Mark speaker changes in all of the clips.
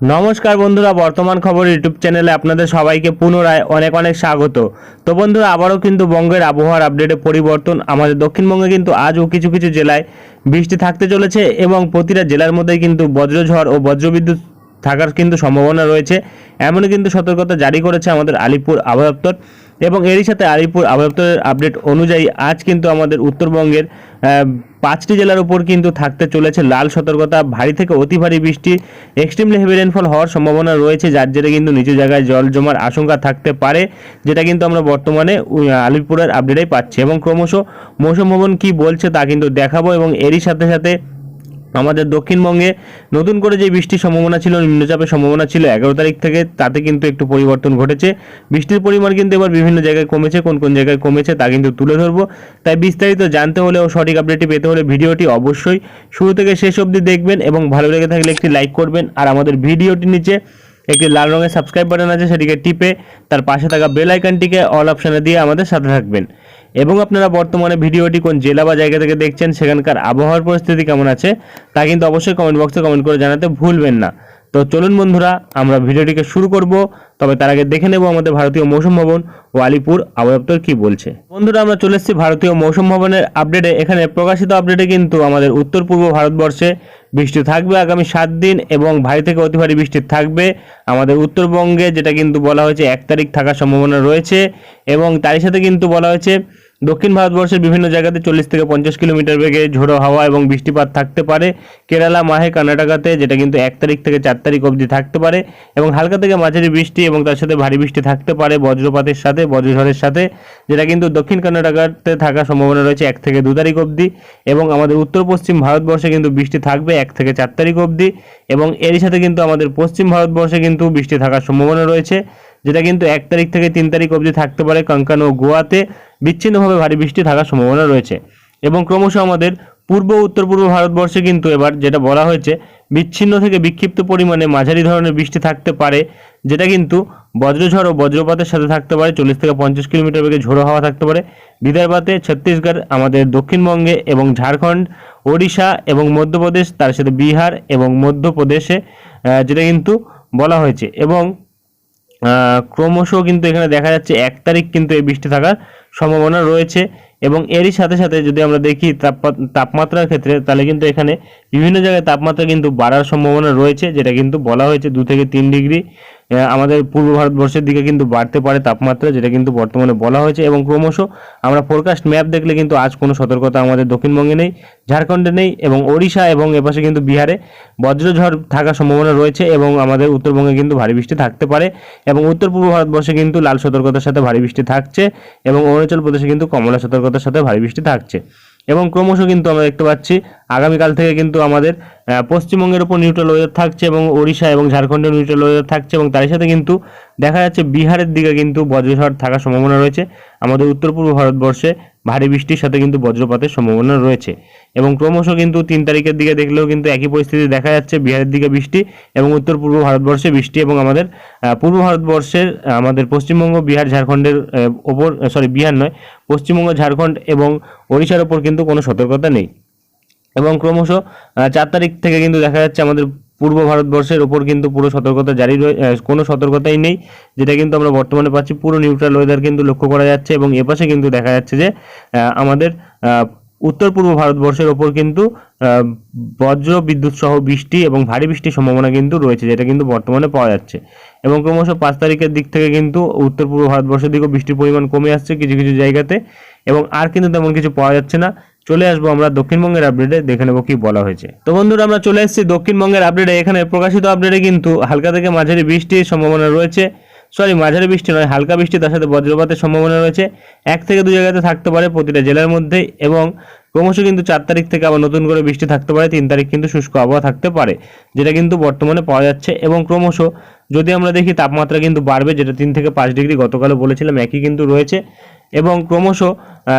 Speaker 1: নমস্কার বন্ধুরা, বর্তমান খবর ইউটিউব চ্যানেলে আপনাদের সবাইকে পুনরায় অনেক অনেক স্বাগত। তো বন্ধুরা, আবারও কিন্তু বঙ্গের আবহাওয়ার আপডেটে পরিবর্তন আমাদের দক্ষিণবঙ্গে কিন্তু আজও কিছু কিছু জেলায় বৃষ্টি থাকতে চলেছে এবং প্রতিটা জেলার মধ্যেই কিন্তু বজ্রঝড় ও বজ্রবিদ্যুৎ থাকার কিন্তু সম্ভাবনা রয়েছে। এমনই কিন্তু সতর্কতা জারি করেছে আমাদের আলিপুর আবহাওয়া দপ্তর। এবং এরই সাথে আলিপুর আবহাওয়া আপডেট অনুযায়ী আজ কিন্তু আমাদের উত্তরবঙ্গের পাঁচটি জেলার উপর কিন্তু থাকতে চলেছে লাল সতর্কতা। ভারী থেকে অতি ভারী বৃষ্টি এক্সট্রিমলি হেভি রেনফল হওয়ার সম্ভাবনা রয়েছে, যার জেরে কিন্তু নিচু জায়গায় জল জমার আশঙ্কা থাকতে পারে, যেটা কিন্তু আমরা বর্তমানে আলিপুরের আপডেটেই পাচ্ছি। এবং ক্রমশ মৌসুম ভবন কী বলছে তা কিন্তু দেখাবো এবং এরই সাথে সাথে আমাদের দক্ষিণবঙ্গে নতুন করে যে বৃষ্টির সম্ভাবনা ছিল, নিম্নচাপের সম্ভাবনা ছিল, এগারো তারিখ থেকে তাতে কিন্তু একটু পরিবর্তন ঘটেছে। বৃষ্টির পরিমাণ কিন্তু এবার বিভিন্ন জায়গায় কমেছে, কোন কোন জায়গায় কমেছে তা কিন্তু তুলে ধরবো। তাই বিস্তারিত জানতে হলে ও সঠিক আপডেটটি পেতে হলে ভিডিওটি অবশ্যই শুরু থেকে শেষ অবধি দেখবেন এবং ভালো লেগে থাকলে একটি লাইক করবেন। আর আমাদের ভিডিওটির নিচে একটি লাল রঙের সাবস্ক্রাইব বাটন আছে, সেটিকে টিপে তার পাশে থাকা বেল আইকনটিকে অল অপশানে দিয়ে আমাদের সাথে থাকবেন। এবং আপনারা বর্তমানে ভিডিওটি কোন জেলা বা জায়গা থেকে দেখছেন, সেখানকার আবহাওয়ার পরিস্থিতি কেমন আছে, তা কিন্তু অবশ্যই কমেন্ট বক্সে কমেন্ট করে জানাতে ভুলবেন না। তো চলুন বন্ধুরা, আমরা ভিডিওটিকে শুরু করব। তবে তার আগে দেখে নেব আমাদের ভারতীয় মৌসুম ভবন ও আলিপুর আবহাওয়া কি বলছে। বন্ধুরা, আমরা চলে এসেছি ভারতীয় মৌসুম ভবনের আপডেটে। এখানে প্রকাশিত আপডেটে কিন্তু আমাদের উত্তর, পূর্ব ভারতবর্ষে বৃষ্টি থাকবে আগামী সাত দিন এবং ভারী থেকে অতি ভারী বৃষ্টি থাকবে। আমাদের উত্তরবঙ্গে যেটা কিন্তু বলা হয়েছে, এক তারিখ থাকার সম্ভাবনা রয়েছে এবং তারই সাথে কিন্তু বলা হয়েছে দক্ষিণ ভারতবর্ষের বিভিন্ন জায়গাতে চল্লিশ থেকে পঞ্চাশ কিলোমিটার বেগে ঝোড়ো হাওয়া এবং বৃষ্টিপাত থাকতে পারে। কেরালা, মাহে, কর্ণাটকাতে, যেটা কিন্তু এক তারিখ থেকে চার তারিখ অবধি থাকতে পারে এবং হালকা থেকে মাঝারি বৃষ্টি এবং তার সাথে ভারী বৃষ্টি থাকতে পারে বজ্রপাতের সাথে, বজ্রঝড়ের সাথে, যেটা কিন্তু দক্ষিণ কর্ণাটকাতে থাকার সম্ভাবনা রয়েছে এক থেকে দু তারিখ অবধি এবং আমাদের উত্তর পশ্চিম ভারতবর্ষে কিন্তু বৃষ্টি থাকবে এক থেকে চার তারিখ অবধি এবং এরই সাথে কিন্তু আমাদের পশ্চিম ভারতবর্ষে কিন্তু বৃষ্টি থাকার সম্ভাবনা রয়েছে, যেটা কিন্তু এক তারিখ থেকে তিন তারিখ অবধি থাকতে পারে কঙ্কান ও গোয়াতে। বিচ্ছিন্নভাবে ভারী বৃষ্টি থাকার সম্ভাবনা রয়েছে। এবং ক্রমশ আমাদের পূর্ব উত্তর পূর্ব ভারতবর্ষে কিন্তু এবার যেটা বলা হয়েছে, বিচ্ছিন্ন থেকে বিক্ষিপ্ত পরিমাণে মাঝারি ধরনের বৃষ্টি থাকতে পারে, যেটা কিন্তু বজ্রঝড় ও বজ্রপাতের সাথে থাকতে পারে, চল্লিশ থেকে পঞ্চাশ কিলোমিটার বেগে ঝোড়ো হাওয়া থাকতে পারে। বিদর্ভাতে ছত্তিশগড়, আমাদের দক্ষিণবঙ্গে এবং ঝাড়খণ্ড, ওড়িশা এবং মধ্যপ্রদেশ, তার সাথে বিহার এবং মধ্যপ্রদেশে যেটা কিন্তু বলা হয়েছে। এবং ক্রমশ কিন্তু এখানে দেখা যাচ্ছে এক তারিখ কিন্তু এই বৃষ্টি থাকার সম্ভাবনা রয়েছে এবং এরই সাথে সাথে যদি আমরা দেখি তাপমা- তাপমাত্রার ক্ষেত্রে, তাহলে কিন্তু এখানে বিভিন্ন জায়গায় তাপমাত্রা কিন্তু বাড়ার সম্ভাবনা রয়েছে, যেটা কিন্তু বলা হয়েছে দু থেকে তিন ডিগ্রি। আমাদের পূর্ব ভারতবর্ষের দিকে কিন্তু বাড়তে পারে তাপমাত্রা, যেটা কিন্তু বর্তমানে বলা হয়েছে এবং ক্রমশ আমরা ফোরকাস্ট ম্যাপ দেখলে কিন্তু আজ কোনো সতর্কতা আমাদের দক্ষিণবঙ্গে নেই, ঝাড়খণ্ডে নেই এবং ওড়িশা এবং এপাশে কিন্তু বিহারে বজ্রঝড় থাকার সম্ভাবনা রয়েছে এবং আমাদের উত্তরবঙ্গে কিন্তু ভারী বৃষ্টি থাকতে পারে এবং উত্তর পূর্ব ভারতবর্ষে কিন্তু লাল সতর্কতার সাথে ভারী বৃষ্টি থাকছে এবং অরুণাচল প্রদেশে কিন্তু কমলা সতর্কতার সাথে ভারী বৃষ্টি থাকছে। এবং ক্রমশ কিন্তু আমরা দেখতে পাচ্ছি, আগামীকাল থেকে কিন্তু আমাদের পশ্চিমবঙ্গের ওপর নিউট্রাল ওয়েদার থাকছে এবং ওড়িশা এবং ঝাড়খণ্ডের নিউট্রাল ওয়েদার থাকছে এবং তার সাথে কিন্তু দেখা যাচ্ছে বিহারের দিকে কিন্তু বজ্রঝড় থাকার সম্ভাবনা রয়েছে। আমাদের উত্তর পূর্ব ভারতবর্ষে ভারী বৃষ্টির সাথে কিন্তু বজ্রপাতের সম্ভাবনা রয়েছে। এবং ক্রমশ কিন্তু তিন তারিখের দিকে দেখলেও কিন্তু একই পরিস্থিতি দেখা যাচ্ছে, বিহারের দিকে বৃষ্টি এবং উত্তর পূর্ব ভারতবর্ষে বৃষ্টি এবং আমাদের পূর্ব ভারতবর্ষের আমাদের পশ্চিমবঙ্গ, বিহার, ঝাড়খণ্ডের ওপর সরি বিহার নয়, পশ্চিমবঙ্গ, ঝাড়খণ্ড এবং ওড়িশার ওপর কিন্তু কোনো সতর্কতা নেই। এবং ক্রমশ চার তারিখ থেকে কিন্তু দেখা যাচ্ছে আমাদের পূর্ব ভারতবর্ষের ওপর কিন্তু পুরো সতর্কতা জারি কোনো সতর্কতাই নেই, যেটা কিন্তু আমরা বর্তমানে পাচ্ছি। পুরো নিউট্রাল ওয়েদার কিন্তু লক্ষ্য করা যাচ্ছে এবং এপাশে কিন্তু দেখা যাচ্ছে যে আমাদের উত্তর পূর্ব ভারতবর্ষের ওপর কিন্তু বজ্র বিদ্যুৎ সহ বৃষ্টি এবং ভারী বৃষ্টির সম্ভাবনা কিন্তু রয়েছে, যেটা কিন্তু বর্তমানে পাওয়া যাচ্ছে। এবং ক্রমশ পাঁচ তারিখের দিক থেকে কিন্তু উত্তর পূর্ব ভারতবর্ষের দিকেও বৃষ্টির পরিমাণ কমে আসছে কিছু কিছু জায়গাতে এবং আর কিন্তু তেমন কিছু পাওয়া যাচ্ছে না। চলে আসব আমরা দক্ষিণবঙ্গের আপডেটে দেখে নেব কি বলা হয়েছে। তো বন্ধুরা, আমরা চলে এসেছি দক্ষিণবঙ্গের আপডেটে এখানে প্রকাশিত আপডেটে কিন্তু হালকা থেকে মাঝারি বৃষ্টির সম্ভাবনা রয়েছে। সরি মাঝারি বৃষ্টি নয়, হালকা বৃষ্টি, তার সাথে বজ্রপাতের সম্ভাবনা রয়েছে। এক থেকে দু জায়গাতে থাকতে পারে প্রতিটা জেলার মধ্যে এবং ক্রমশ কিন্তু চার তারিখ থেকে আবার নতুন করে বৃষ্টি থাকতে পারে, তিন তারিখ কিন্তু শুষ্ক আবহাওয়া থাকতে পারে, যেটা কিন্তু বর্তমানে পাওয়া যাচ্ছে। এবং ক্রমশ যদি আমরা দেখি, তাপমাত্রা কিন্তু বাড়বে, যেটা তিন থেকে পাঁচ ডিগ্রি গতকালও বলেছিলাম, একই কিন্তু রয়েছে। এবং ক্রমশ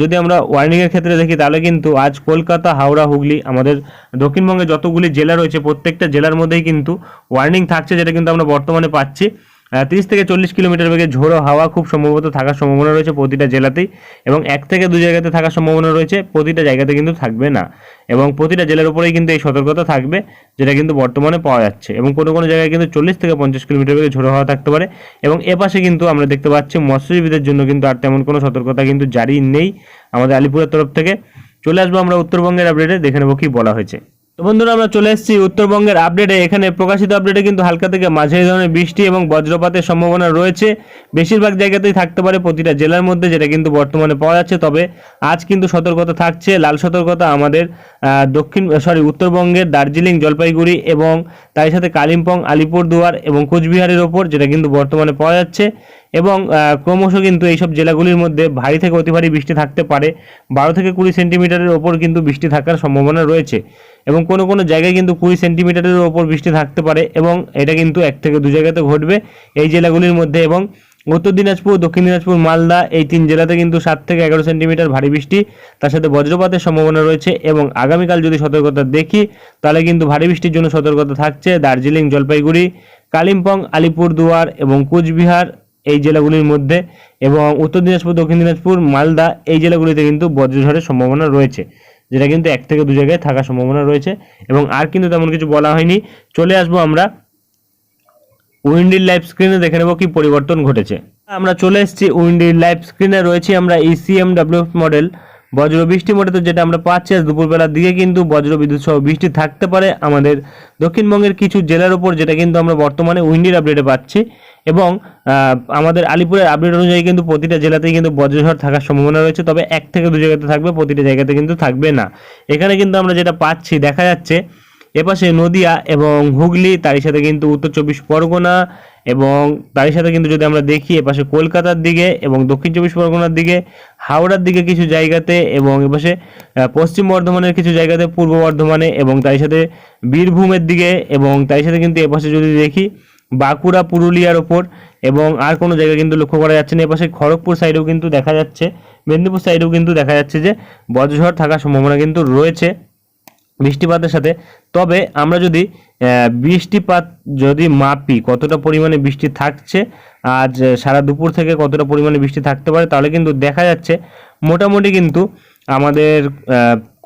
Speaker 1: যদি আমরা ওয়ার্নিংয়ের ক্ষেত্রে দেখি, তাহলে কিন্তু আজ কলকাতা, হাওড়া, হুগলি আমাদের দক্ষিণবঙ্গে যতগুলি জেলা রয়েছে, প্রত্যেকটা জেলার মধ্যেই কিন্তু ওয়ার্নিং থাকছে, যেটা কিন্তু আমরা বর্তমানে পাচ্ছি। তিরিশ থেকে চল্লিশ কিলোমিটার বেগে ঝোড়ো হাওয়া খুব সম্ভবত থাকার সম্ভাবনা রয়েছে প্রতিটা জেলাতেই এবং এক থেকে দু জায়গাতে থাকার সম্ভাবনা রয়েছে, প্রতিটা জায়গাতে কিন্তু থাকবে না। এবং প্রতিটা জেলার উপরেই কিন্তু এই সতর্কতা থাকবে, যেটা কিন্তু বর্তমানে পাওয়া যাচ্ছে। এবং কোনো কোনো জায়গায় কিন্তু চল্লিশ থেকে পঞ্চাশ কিলোমিটার বেগে ঝোড়ো হাওয়া থাকতে পারে। এবং এপাশে কিন্তু আমরা দেখতে পাচ্ছি মৎস্যজীবীদের জন্য কিন্তু আর তেমন কোনো সতর্কতা কিন্তু জারি নেই আমাদের আলিপুরের তরফ থেকে। চলে আসব আমরা উত্তরবঙ্গের আপডেটে দেখে নেব কি বলা হয়েছে। তো বন্ধুরা, আমরা চলে এসেছি উত্তরবঙ্গের আপডেটে এখানে প্রকাশিত আপডেটে কিন্তু হালকা থেকে মাঝারি ধরনের বৃষ্টি এবং বজ্রপাতের সম্ভাবনা রয়েছে। বেশিরভাগ জায়গাতেই থাকতে পারে প্রতিটা জেলার মধ্যে, যেটা কিন্তু বর্তমানে পাওয়া যাচ্ছে। তবে আজ কিন্তু সতর্কতা থাকছে, লাল সতর্কতা আমাদের দক্ষিণ সরি উত্তরবঙ্গের দার্জিলিং, জলপাইগুড়ি এবং তার সাথে কালিম্পং, আলিপুরদুয়ার এবং কোচবিহারের ওপর, যেটা কিন্তু বর্তমানে পাওয়া যাচ্ছে। এবং ক্রমশ কিন্তু এইসব জেলাগুলির মধ্যে ভারী থেকে অতি ভারী বৃষ্টি থাকতে পারে। বারো থেকে কুড়ি সেন্টিমিটারের ওপর কিন্তু বৃষ্টি থাকার সম্ভাবনা রয়েছে। এবং কোনো কোনো জায়গায় কিন্তু কুড়ি সেন্টিমিটারের ওপর বৃষ্টি থাকতে পারে এবং এটা কিন্তু এক থেকে দু জায়গাতে ঘটবে। এই জেলাগুলির মধ্যে এবং উত্তর দিনাজপুর, দক্ষিণ দিনাজপুর, মালদা এই তিন জেলাতে কিন্তু সাত থেকে এগারো সেন্টিমিটার ভারী বৃষ্টি, তার সাথে বজ্রপাতের সম্ভাবনা রয়েছে এবং আগামীকাল যদি সতর্কতা দেখি, তাহলে কিন্তু ভারী বৃষ্টির জন্য সতর্কতা থাকছে দার্জিলিং, জলপাইগুড়ি, কালিম্পং আলিপুরদুয়ার এবং কুচবিহার এই জেলাগুলির মধ্যে এবং উত্তর দিনাজপুর, দক্ষিণ দিনাজপুর, মালদা এই জেলাগুলিতে কিন্তু বজ্রঝড়ের সম্ভাবনা রয়েছে। যেটা কিন্তু এক থেকে দু জায়গায় থাকার সম্ভাবনা রয়েছে এবং আর কিন্তু তেমন কিছু বলা হয়নি। চলে আসব আমরা উইন্ডির লাইভ স্ক্রিনে দেখে নেব কি পরিবর্তন ঘটেছে। আমরা চলে এসেছি উইন্ডির লাইভ স্ক্রিনে রয়েছি আমরা ইসিএমডাব্লিউ ইসিএম মডেল বজ্র বৃষ্টি মডেল যেটা আমরা পাচ্ছি আজ দুপুরবেলার দিকে, কিন্তু বজ্র বিদ্যুৎ সহ বৃষ্টি থাকতে পারে আমাদের দক্ষিণবঙ্গের কিছু জেলার উপর, যেটা কিন্তু আমরা বর্তমানে উইন্ডির আপডেটে পাচ্ছি। এবং আমাদের আলিপুরের আপডেট অনুযায়ী কিন্তু প্রতিটা জেলাতেই কিন্তু বজ্রঝড় থাকার সম্ভাবনা রয়েছে, তবে এক থেকে দু জায়গাতে থাকবে, প্রতিটা জায়গাতে কিন্তু থাকবে না। এখানে কিন্তু আমরা যেটা পাচ্ছি, দেখা যাচ্ছে, এপাশে নদিয়া এবং হুগলি, তারই সাথে কিন্তু উত্তর চব্বিশ পরগনা এবং তারই সাথে কিন্তু যদি আমরা দেখি, এপাশে কলকাতার দিকে এবং দক্ষিণ চব্বিশ পরগনার দিকে, হাওড়ার দিকে কিছু জায়গাতে এবং এপাশে পশ্চিম বর্ধমানের কিছু জায়গাতে পূর্ব বর্ধমানে এবং তারই সাথে বীরভূমের দিকে এবং তারই সাথে কিন্তু এপাশে যদি দেখি, বাঁকুড়া, পুরুলিয়ার ওপর এবং আর কোনো জায়গায় কিন্তু লক্ষ্য করা যাচ্ছে না। এপাশে খড়গপুর সাইডেও কিন্তু দেখা যাচ্ছে, মেদিনীপুর সাইডেও কিন্তু দেখা যাচ্ছে যে বজ্রঝড় থাকার সম্ভাবনা কিন্তু রয়েছে। বৃষ্টিপাতের সাথে। তবে আমরা যদি বৃষ্টিপাত যদি মাপি কতটা পরিমাণে বৃষ্টি থাকছে, আজ সারা দুপুর থেকে কতটা পরিমাণে বৃষ্টি থাকতে পারে, তাহলে কিন্তু দেখা যাচ্ছে মোটামুটি কিন্তু আমাদের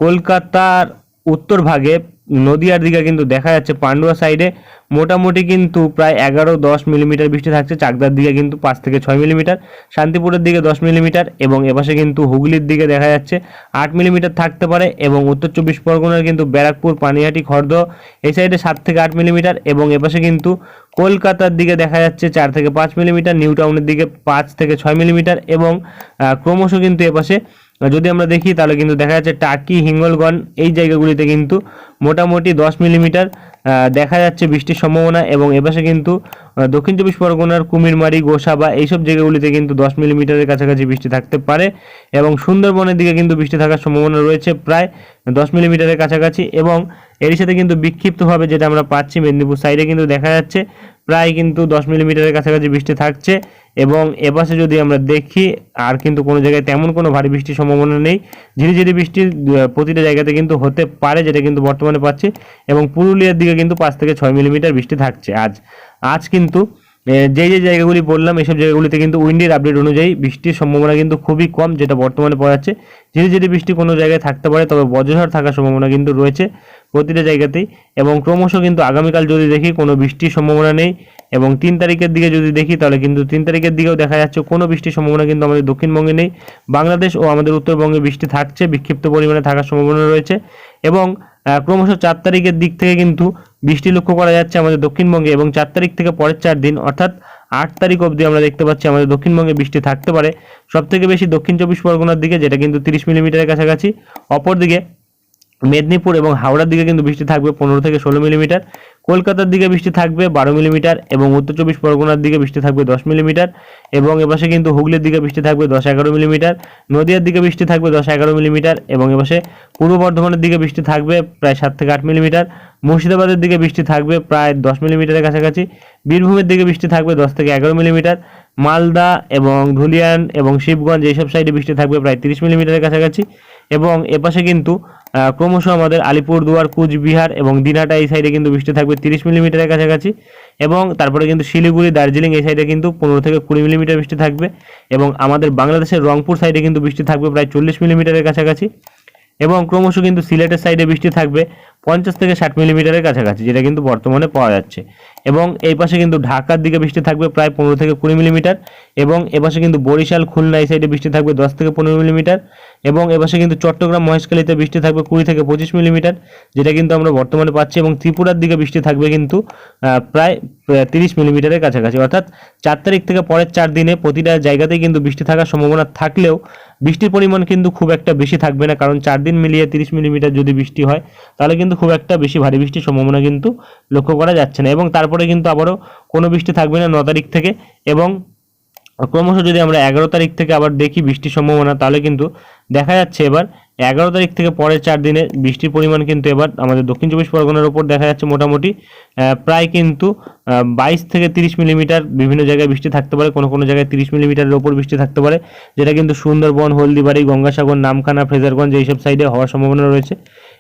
Speaker 1: কলকাতার উত্তর ভাগে নদিয়ার দিকে কিন্তু দেখা যাচ্ছে পান্ডুয়া সাইডে মোটামুটি কিন্তু প্রায় এগারো দশ মিলিমিটার বৃষ্টি থাকছে, চাকদার দিকে কিন্তু পাঁচ থেকে ছয় মিলিমিটার শান্তিপুরের দিকে দশ মিলিমিটার এবং এপাশে কিন্তু হুগলির দিকে দেখা যাচ্ছে আট মিলিমিটার থাকতে পারে এবং উত্তর চব্বিশ পরগনার কিন্তু ব্যারাকপুর, পানিহাটি, খর্দ এই সাইডে সাত থেকে আট মিলিমিটার এবং এপাশে কিন্তু কলকাতার দিকে দেখা যাচ্ছে চার থেকে পাঁচ মিলিমিটার নিউ টাউনের দিকে পাঁচ থেকে ছয় মিলিমিটার এবং ক্রমশ কিন্তু এপাশে যদি আমরা দেখি, তাহলে কিন্তু দেখা যাচ্ছে টাকি হিঙ্গলগঞ্জ এই জায়গাগুলিতে কিন্তু মোটামুটি দশ মিলিমিটার দেখা যাচ্ছে বৃষ্টির সম্ভাবনা এবং এপাশে কিন্তু দক্ষিণ চব্বিশ পরগনার কুমিরমারি, গোসাবা এইসব জায়গাগুলিতে কিন্তু দশ মিলিমিটারের কাছাকাছি বৃষ্টি থাকতে পারে এবং সুন্দরবনের দিকে কিন্তু বৃষ্টি থাকার সম্ভাবনা রয়েছে প্রায় দশ মিলিমিটারের কাছাকাছি এবং এরই সাথে কিন্তু বিক্ষিপ্তভাবে যেটা আমরা পাচ্ছি মেদিনীপুর সাইডে কিন্তু দেখা যাচ্ছে প্রায় কিন্তু দশ মিলিমিটারের কাছাকাছি বৃষ্টি থাকছে এবং এপাশে যদি আমরা দেখি, আর কিন্তু কোনো জায়গায় তেমন কোনো ভারী বৃষ্টির সম্ভাবনা নেই। ঝিরিঝিরি বৃষ্টি প্রতিটা জায়গাতে কিন্তু হতে পারে যেটা কিন্তু বর্তমানে পাচ্ছি এবং পুরুলিয়ার দিকে কিন্তু পাঁচ থেকে ছয় মিলিমিটার বৃষ্টি থাকছে আজ। আজ কিন্তু যে যে জায়গাগুলি বললাম এইসব জায়গাগুলিতে কিন্তু উইন্ডের আপডেট অনুযায়ী বৃষ্টির সম্ভাবনা কিন্তু খুবই কম, যেটা বর্তমানে পাওয়া যাচ্ছে। ধীরে ধীরে বৃষ্টি কোনো জায়গায় থাকতে পারে, তবে বজ্রঝড় থাকার সম্ভাবনা কিন্তু রয়েছে প্রতিটা জায়গাতেই। এবং ক্রমশ কিন্তু আগামীকাল যদি দেখি কোনো বৃষ্টির সম্ভাবনা নেই, এবং তিন তারিখের দিকে যদি দেখি, তাহলে কিন্তু তিন তারিখের দিকেও দেখা যাচ্ছে কোনো বৃষ্টির সম্ভাবনা কিন্তু আমাদের দক্ষিণবঙ্গে নেই। বাংলাদেশ ও আমাদের উত্তরবঙ্গে বৃষ্টি থাকছে, বিক্ষিপ্ত পরিমাণে থাকার সম্ভাবনা রয়েছে। এবং ক্রমশ চার তারিখের দিক থেকে কিন্তু বৃষ্টি লক্ষ্য করা যাচ্ছে আমাদের দক্ষিণবঙ্গে এবং চার তারিখ থেকে পরের চার দিন, অর্থাৎ আট তারিখ অবধি আমরা দেখতে পাচ্ছি আমাদের দক্ষিণবঙ্গে বৃষ্টি থাকতে পারে। সব থেকে বেশি দক্ষিণ চব্বিশ পরগনার দিকে, যেটা কিন্তু তিরিশ মিলিমিটারের কাছাকাছি। অপরদিকে মেদিনীপুর এবং হাওড়ার দিকে কিন্তু বৃষ্টি থাকবে পনেরো থেকে ষোলো মিলিমিটার। কলকাতার দিকে বৃষ্টি থাকবে বারো মিলিমিটার এবং উত্তর চব্বিশ পরগনার দিকে বৃষ্টি থাকবে দশ মিলিমিটার এবং এপাশে কিন্তু হুগলির দিকে বৃষ্টি থাকবে দশ এগারো মিলিমিটার, নদিয়ার দিকে বৃষ্টি থাকবে দশ এগারো মিলিমিটার এবং এপাশে পূর্ব বর্ধমানের দিকে বৃষ্টি থাকবে প্রায় সাত থেকে আট মিলিমিটার। মুর্শিদাবাদের দিকে বৃষ্টি থাকবে প্রায় দশ মিলিমিটারের কাছাকাছি। বীরভূমের দিকে বৃষ্টি থাকবে দশ থেকে এগারো মিলিমিটার। মালদা এবং ধুলিয়ান এবং শিবগঞ্জ এইসব সাইডে বৃষ্টি থাকবে প্রায় তিরিশ মিলিমিটারের কাছাকাছি। এবং এপাশে কিন্তু ক্রমশ আমাদের আলিপুরদুয়ার, কুচবিহার এবং দিনহাটা এই সাইডে কিন্তু বৃষ্টি থাকবে তিরিশ মিলিমিটারের কাছাকাছি। এবং তারপরে কিন্তু শিলিগুড়ি, দার্জিলিং এই সাইডে কিন্তু পনেরো থেকে কুড়ি মিলিমিটার বৃষ্টি থাকবে। এবং আমাদের বাংলাদেশের রংপুর সাইডে কিন্তু বৃষ্টি থাকবে প্রায় চল্লিশ মিলিমিটারের কাছাকাছি। এবং ক্রমশ কিন্তু সিলেটের সাইডে বৃষ্টি থাকবে পঞ্চাশ থেকে ষাট মিলিমিটারের কাছাকাছি, যেটা কিন্তু বর্তমানে পাওয়া যাচ্ছে। এবং এই পাশে কিন্তু ঢাকার দিকে বৃষ্টি থাকবে প্রায় পনেরো থেকে কুড়ি মিলিমিটার এবং এপাশে কিন্তু বরিশাল, খুলনা এই সাইডে বৃষ্টি থাকবে দশ থেকে পনেরো মিলিমিটার এবং এপাশে কিন্তু চট্টগ্রাম, মহেশখালীতে বৃষ্টি থাকবে কুড়ি থেকে পঁচিশ মিলিমিটার, যেটা কিন্তু আমরা বর্তমানে পাচ্ছি এবং ত্রিপুরার দিকে বৃষ্টি থাকবে কিন্তু প্রায় তিরিশ মিলিমিটারের কাছাকাছি। অর্থাৎ চার তারিখ থেকে পরের চার দিনে প্রতিটা জায়গাতেই কিন্তু বৃষ্টি থাকার সম্ভাবনা থাকলেও বৃষ্টির পরিমাণ কিন্তু খুব একটা বেশি থাকবে না, কারণ চার দিন মিলিয়ে তিরিশ মিলিমিটার যদি বৃষ্টি হয়, তাহলে কিন্তু খুব একটা বেশি ভারী বৃষ্টির সম্ভাবনা কিন্তু লক্ষ্য করা যাচ্ছে না। এবং তারপরে কিন্তু আবারও কোনো বৃষ্টি থাকবে না ন তারিখ থেকে। এবং ক্রমশ যদি আমরা এগারো তারিখ থেকে আবার দেখি বৃষ্টির সম্ভাবনা, তাহলে কিন্তু দেখা যাচ্ছে এবার এগারো তারিখ থেকে পরের চার দিনে বৃষ্টির পরিমাণ কিন্তু এবার আমাদের দক্ষিণ চব্বিশ পরগনার ওপর দেখা যাচ্ছে মোটামুটি প্রায় কিন্তু বাইশ থেকে তিরিশ মিলিমিটার বিভিন্ন জায়গায় বৃষ্টি থাকতে পারে। কোনো কোনো জায়গায় তিরিশ মিলিমিটারের ওপর বৃষ্টি থাকতে পারে, যেটা কিন্তু সুন্দরবন, হলদিবাড়ি, গঙ্গাসাগর, নামখানা, ফ্রেজারগঞ্জ, এইসব সাইডে হওয়ার সম্ভাবনা রয়েছে।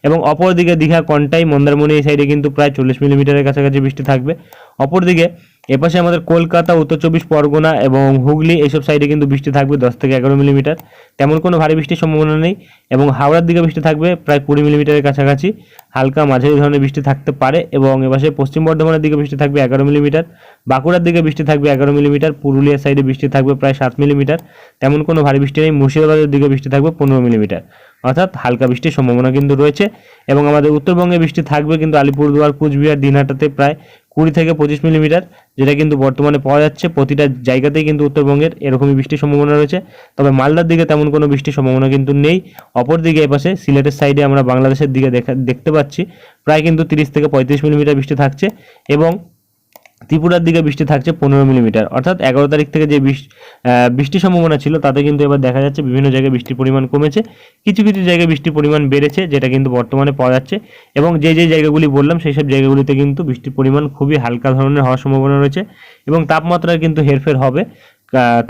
Speaker 1: এবং অপরদিকে দীঘা কন্টাই মন্দারমণি এই সাইডে কিন্তু প্রায় চল্লিশ মিলিমিটারের কাছাকাছি বৃষ্টি থাকবে। অপরদিকে এপাশে আমাদের কলকাতা, উত্তর চব্বিশ, পরগনা এবং হুগলি এইসব সাইডে কিন্তু বৃষ্টি থাকবে দশ থেকে এগারো মিলিমিটার। তেমন কোনো ভারী বৃষ্টির সম্ভাবনা নেই এবং হাওড়ার দিকে বৃষ্টি থাকবে প্রায় কুড়ি মিলিমিটারের কাছাকাছি। হালকা মাঝারি ধরনের বৃষ্টি থাকতে পারে এবং এপাশে পশ্চিম বর্ধমানের দিকে বৃষ্টি থাকবে এগারো মিলিমিটার। বাঁকুড়ার দিকে বৃষ্টি থাকবে এগারো মিলিমিটার। পুরুলিয়ার সাইডে বৃষ্টি থাকবে প্রায় সাত মিলিমিটার। তেমন কোনো ভারী বৃষ্টি নেই। মুর্শিদাবাদের দিকে বৃষ্টি থাকবে পনেরো মিলিমিটার। অর্থাৎ হালকা বৃষ্টির সম্ভাবনা কিন্তু রয়েছে এবং আমাদের উত্তরবঙ্গে বৃষ্টি থাকবে কিন্তু আলিপুরদুয়ার, কুচবিহার, দিনহাটাতে প্রায় কুড়ি থেকে পঁচিশ মিলিমিটার, যেটা কিন্তু বর্তমানে পাওয়া যাচ্ছে। প্রতিটা জায়গাতেই কিন্তু উত্তরবঙ্গের এরকমই বৃষ্টির সম্ভাবনা রয়েছে। তবে মালদার দিকে তেমন কোনো বৃষ্টির সম্ভাবনা কিন্তু নেই। অপরদিকে এপাশে সিলেটের সাইডে আমরা বাংলাদেশের দিকে দেখা দেখতে পাচ্ছি। প্রায় কিন্তু তিরিশ থেকে পঁয়ত্রিশ মিলিমিটার বৃষ্টি থাকছে এবং ত্রিপুরার দিকে বৃষ্টি থাকছে পনেরো মিলিমিটার। অর্থাৎ এগারো তারিখ থেকে যে বৃষ্টি বৃষ্টির সম্ভাবনা ছিল, তাতে কিন্তু এবার দেখা যাচ্ছে বিভিন্ন জায়গায় বৃষ্টির পরিমাণ কমেছে। কিছু কিছু জায়গায় বৃষ্টির পরিমাণ বেড়েছে, যেটা কিন্তু বর্তমানে পাওয়া যাচ্ছে। এবং যে যে জায়গাগুলি বললাম, সেই সব জায়গাগুলিতে কিন্তু বৃষ্টির পরিমাণ খুবই হালকা ধরনের হওয়ার সম্ভাবনা রয়েছে। এবং তাপমাত্রার কিন্তু হেরফের হবে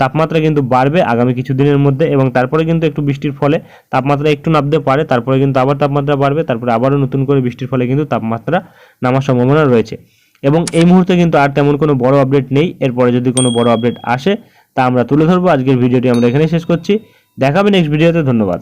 Speaker 1: তাপমাত্রা কিন্তু বাড়বে আগামী কিছু দিনের মধ্যে এবং তারপরে কিন্তু একটু বৃষ্টির ফলে তাপমাত্রা একটু নামতে পারে, তারপরে কিন্তু আবার তাপমাত্রা বাড়বে, তারপরে আবারও নতুন করে বৃষ্টির ফলে কিন্তু তাপমাত্রা নামার সম্ভাবনা রয়েছে। এবং এই মুহূর্তে কিন্তু আর তেমন কোনো বড় আপডেট নেই। এরপরে যদি কোনো বড় আপডেট আসে, তা আমরা তুলে ধরবো। আজকের ভিডিওটি আমরা এখানে শেষ করছি। দেখাবে নেক্সট ভিডিওতে ধন্যবাদ।